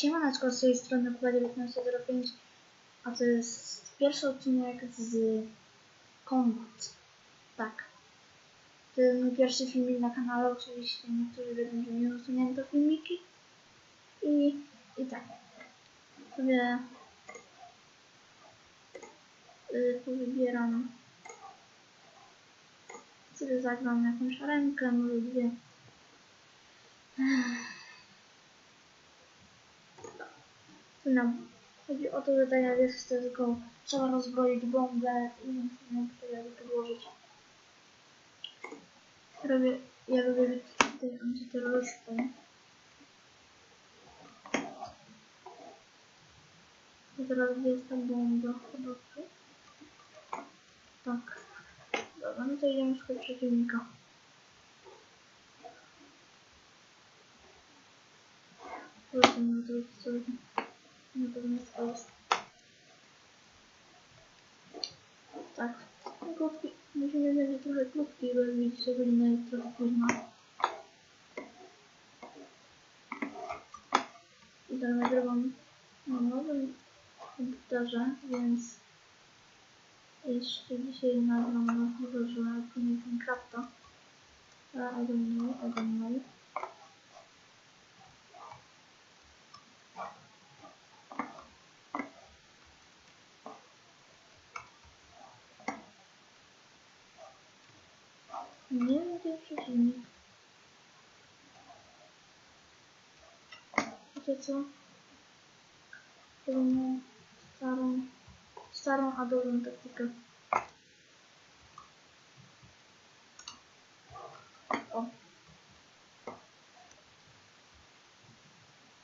Siemaneczko, z tej strony Kuba 1905, a to jest pierwszy odcinek z Combat. Tak. To jest mój pierwszy filmik na kanale, oczywiście niektórzy wiedzą, że nie usunięto filmiki. I, i tak. Sobie y, wybieram sobie zagram jakąś rękę, może dwie. No, chodzi o to, że tak jak jest tylko trzeba rozbroić bombę i nie chcę jakby podłożyć. Robię, ja robię tutaj antyterrorystę. I teraz gdzie jest ta bomba? Chyba tu? Tak. Dobra, no to idziemy szukać przeciwnika. No to jest. Na pewno jest aus. Tak. Krótki. Musimy będzie trochę krótki, bo jak widzicie, godzina jest trochę późna. I tak nagrywam na nowym komputerze, więc jeszcze dzisiaj nagram na horrorze Minecrafta. I don't know, I don't know. Nie wiem, gdzie jest przeciwnik. Wiecie co? Podobno starą, starą, a dobrą taktykę. O.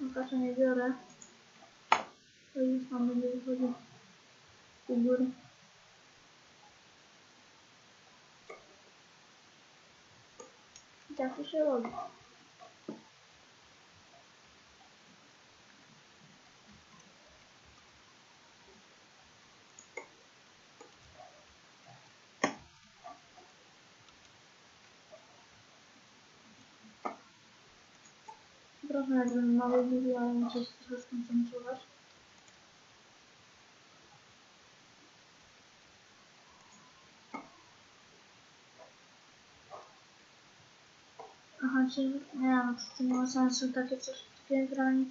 No kasza nie biorę. To już tam będzie wychodził u góry. Tak to się robi. Trochę jakbym mały ale muszę się trochę skoncentrować. Czyli nie wiem, to nie ma sensu takie coś takiej grani.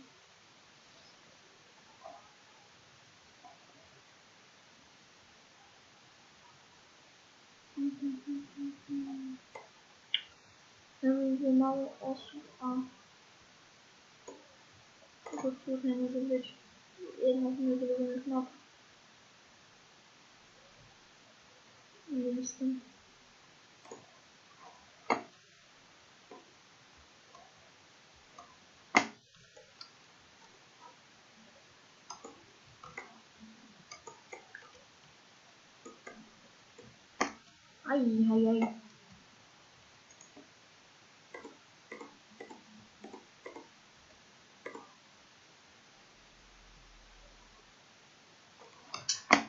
Ja będzie mało osób, a tego trudniej może być jedna z moich map. Nie jestem. Ay hay hay.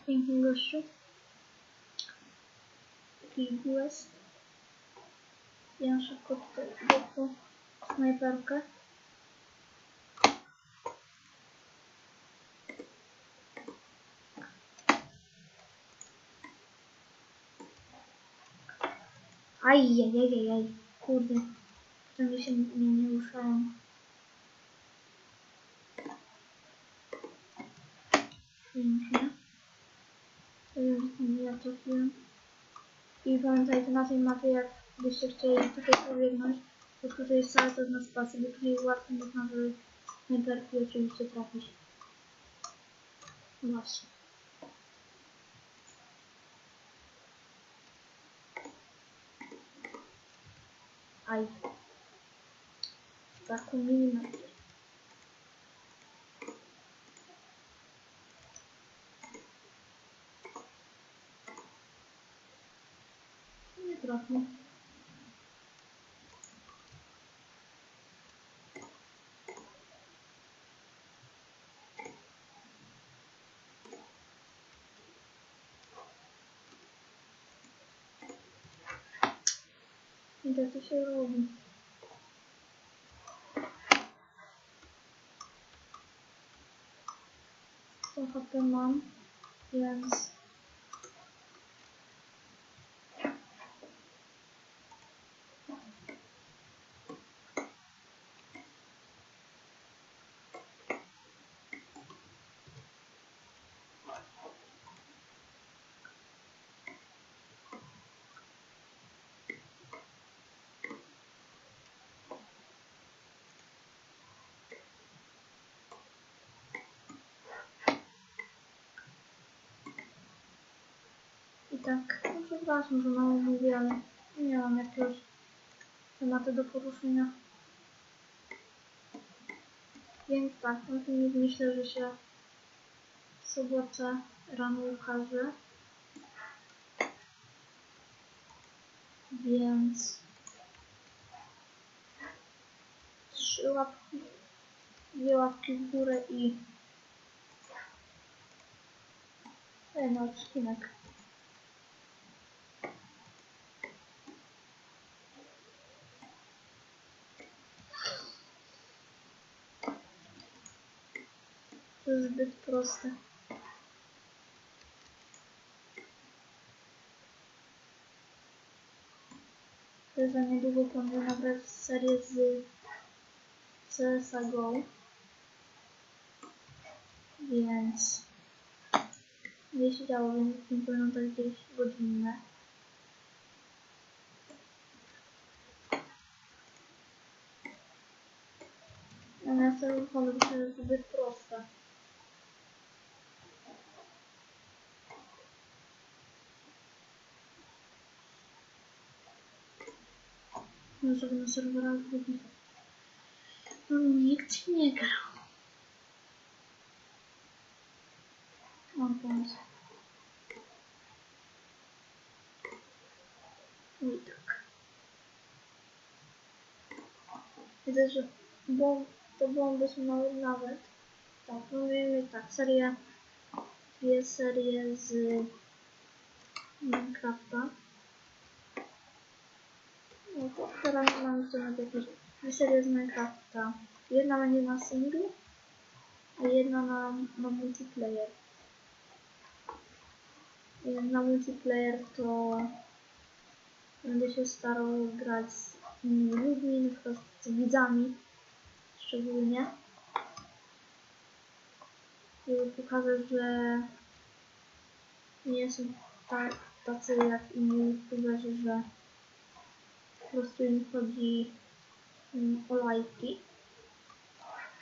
Thank you, Russia. Request. Yanlış koptu. Sniperka. Idę po snajperkę. Aj, aj, aj, aj, aj. Kurde. Ciągle się mnie nie ruszają. Pięknie. Już ja trafiłem. I pamiętajcie na tej mapie, jak byście chcieli tutaj pobiegnąć, to tutaj jest cały czas na spacji, bo tutaj łatwo można by snajperki oczywiście trafić. No Właśnie. Aj. Taką milimetr. Nie Да, ты все ровно. Сахатаман. Я... Yes. Tak, no przepraszam, że mało mówię, ale nie mam jakiegoś tematu do poruszenia. Więc tak, ten filmik myślę, że się w sobotę rano ukaże. Więc trzy łapki, dwie łapki w górę i jeden odcinek. To zbyt proste. Za niedługo planuję nagrać serię z CSGO. Więc się działo, więc nie powinno to gdzieś godzinne. Natomiast to jest zbyt proste. Może na serwerach drugich. No nikt nie grał. Pomysł. No i tak. Widzę, że bo to są nawet nawet. Tak, mówimy tak, seria, dwie serie z Minecrafta. To teraz mamy w sumie jakieś serie z Minecrafta. Jedna będzie na single, a jedna na, na multiplayer. I Na multiplayer to będę się starał grać z innymi ludźmi, na przykład z widzami szczególnie. Żeby pokazać, że nie są tak, tacy jak inni youtuberzy, że po prostu im chodzi mm, o lajki.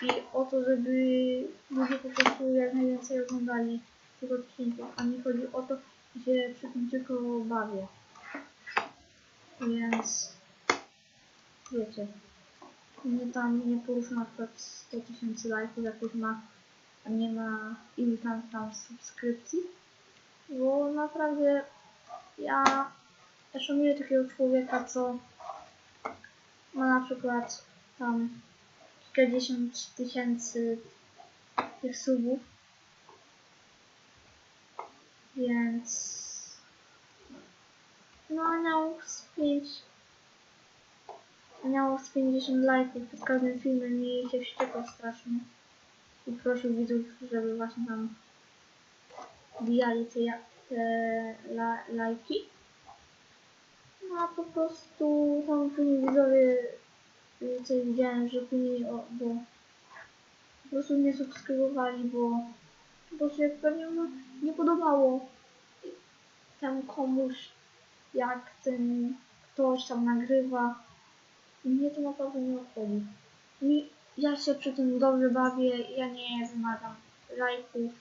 I o to, żeby ludzie po prostu jak najwięcej oglądali tych odcinków, a mi chodzi o to, że przy tym tylko bawię. Więc wiecie, nie tam nie porusza na przykład 100 tysięcy lajków, jak ma, a nie ma ilu tam tam subskrypcji, bo naprawdę ja, ja szanuję takiego człowieka, co ma na przykład tam kilkadziesiąt tysięcy tych subów, więc no miał z 5 miał z 50 lajków pod każdym filmem i się wściekał strasznie. I prosił widzów, żeby właśnie tam wbijali te, te la, lajki. no a po prostu tam później widzowie coś widziałem, że później o, bo po prostu nie subskrybowali, bo bo się pewnie no, nie podobało temu komuś, jak ten ktoś tam nagrywa. I mnie to naprawdę nie obchodzi. Mi, ja się przy tym dobrze bawię, ja nie wymagam lajków.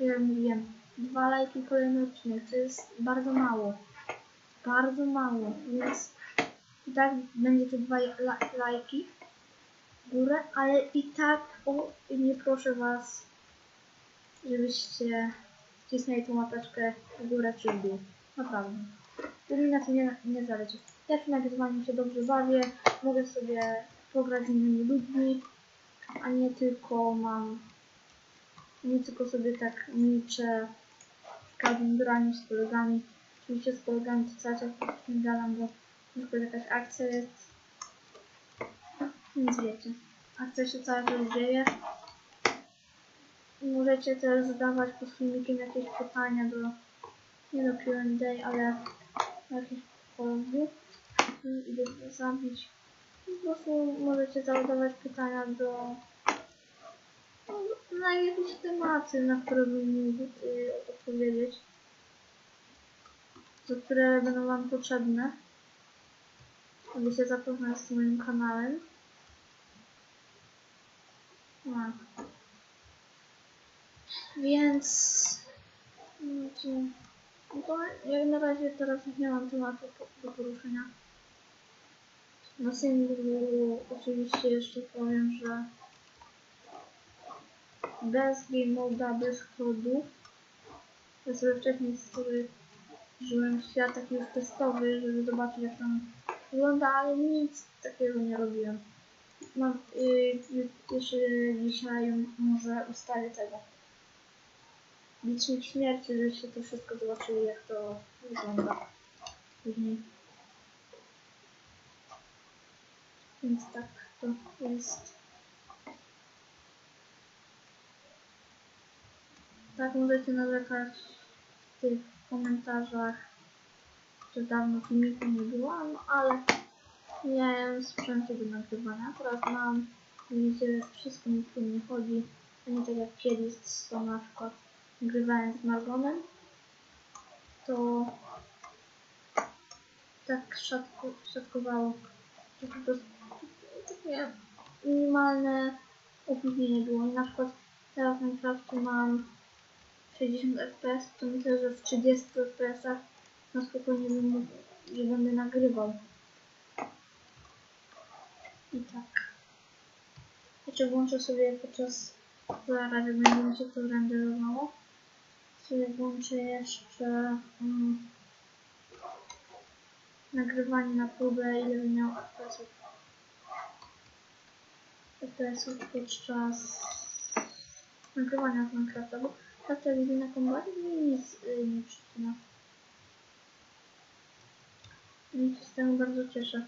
Jak mówiłem, dwa lajki kolejny odcinek, to jest bardzo mało. Bardzo mało, więc i tak będzie te dwa la, lajki w górę, ale i tak o, nie proszę Was, żebyście wcisnęli tą łapeczkę w górę czy w dół. Naprawdę. To mi na tym nie, nie zależy. Ja przy nagrywaniu się dobrze bawię, mogę sobie pograć z innymi ludźmi, a nie tylko mam, nie tylko sobie tak milczę w każdym graniu z kolegami. Oczywiście z kolegami to cały czas nie gadam, bo na przykład jakaś akcja jest, więc wiecie, akcja się cały czas dzieje możecie też zadawać pod filmikiem jakieś pytania do, nie do Q&A, ale jakieś powiedz. Idę zabić. Po prostu możecie zadawać pytania do no, na jakieś tematy, na które bym mógł y, odpowiedzieć. Do które będą Wam potrzebne. Aby się zapoznać z moim kanałem. Tak. Więc... No, to, jak na razie teraz nie mam tematu do poruszenia. Na singlu oczywiście jeszcze powiem, że bez game moda, bez kodów. Ja sobie wcześniej stworzyłem świat taki już testowy, żeby zobaczyć jak tam wygląda, ale nic takiego nie robiłem. Mam, y, jeszcze dzisiaj może ustawię tego. Licznik śmierci, żebyście to wszystko zobaczyli jak to wygląda później. Więc tak to jest. Tak możecie narzekać w tych komentarzach, że dawno filmiku nie było, no ale miałem sprzęty do nagrywania. Teraz mam, widzicie, wszystko mi nie chodzi. A nie tak jak kiedyś, to na przykład nagrywałem z Margonem, to tak szatko, szatkowało. To po prostu takie minimalne opóźnienie było. I na przykład teraz w Minecrafcie mam 60 fps, to myślę, że w 30 fps na spokojnie bym mógł, że będę nagrywał. I tak. Jeszcze włączę sobie podczas zaraz jak będzie się to renderowało. Sobie włączę jeszcze mm, nagrywanie na próbę ile bym miał FPS-ów. FPS-ów podczas nagrywania z Minecrafta, tak jak widzę na kombacie mi nic y, nie. I się z tego bardzo cieszę.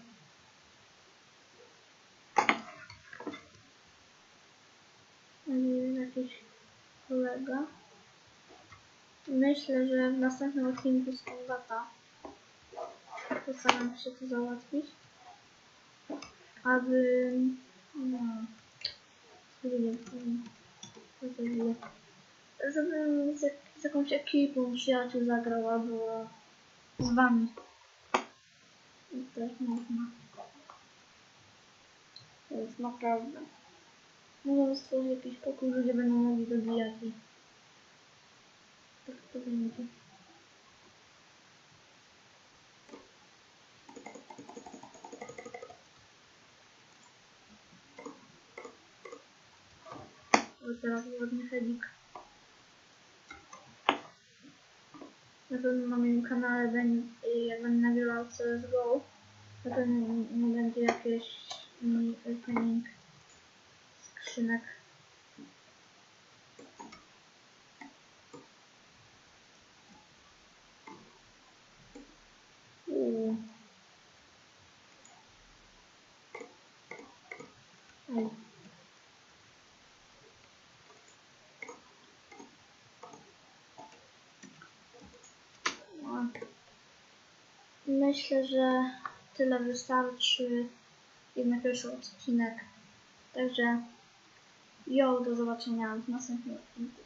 Jakiś kolega. Myślę, że w następnym odcinku z kombata postaram się to załatwić. Aby... No... Nie wiem, żebym z, z jakąś ekipą przyjaciół zagrał albo z wami. Też można. Jest naprawdę. Możemy stworzyć jakiś pokój, ludzie będą mogli dobijać i tak to będzie. Teraz ładny helik. Na pewno na moim kanale będzie, jak będę nagrywał CSGO, na pewno nie będzie jakieś opening skrzynek. Myślę, że tyle wystarczy jak na pierwszy odcinek. Także jo, do zobaczenia w następnym odcinku.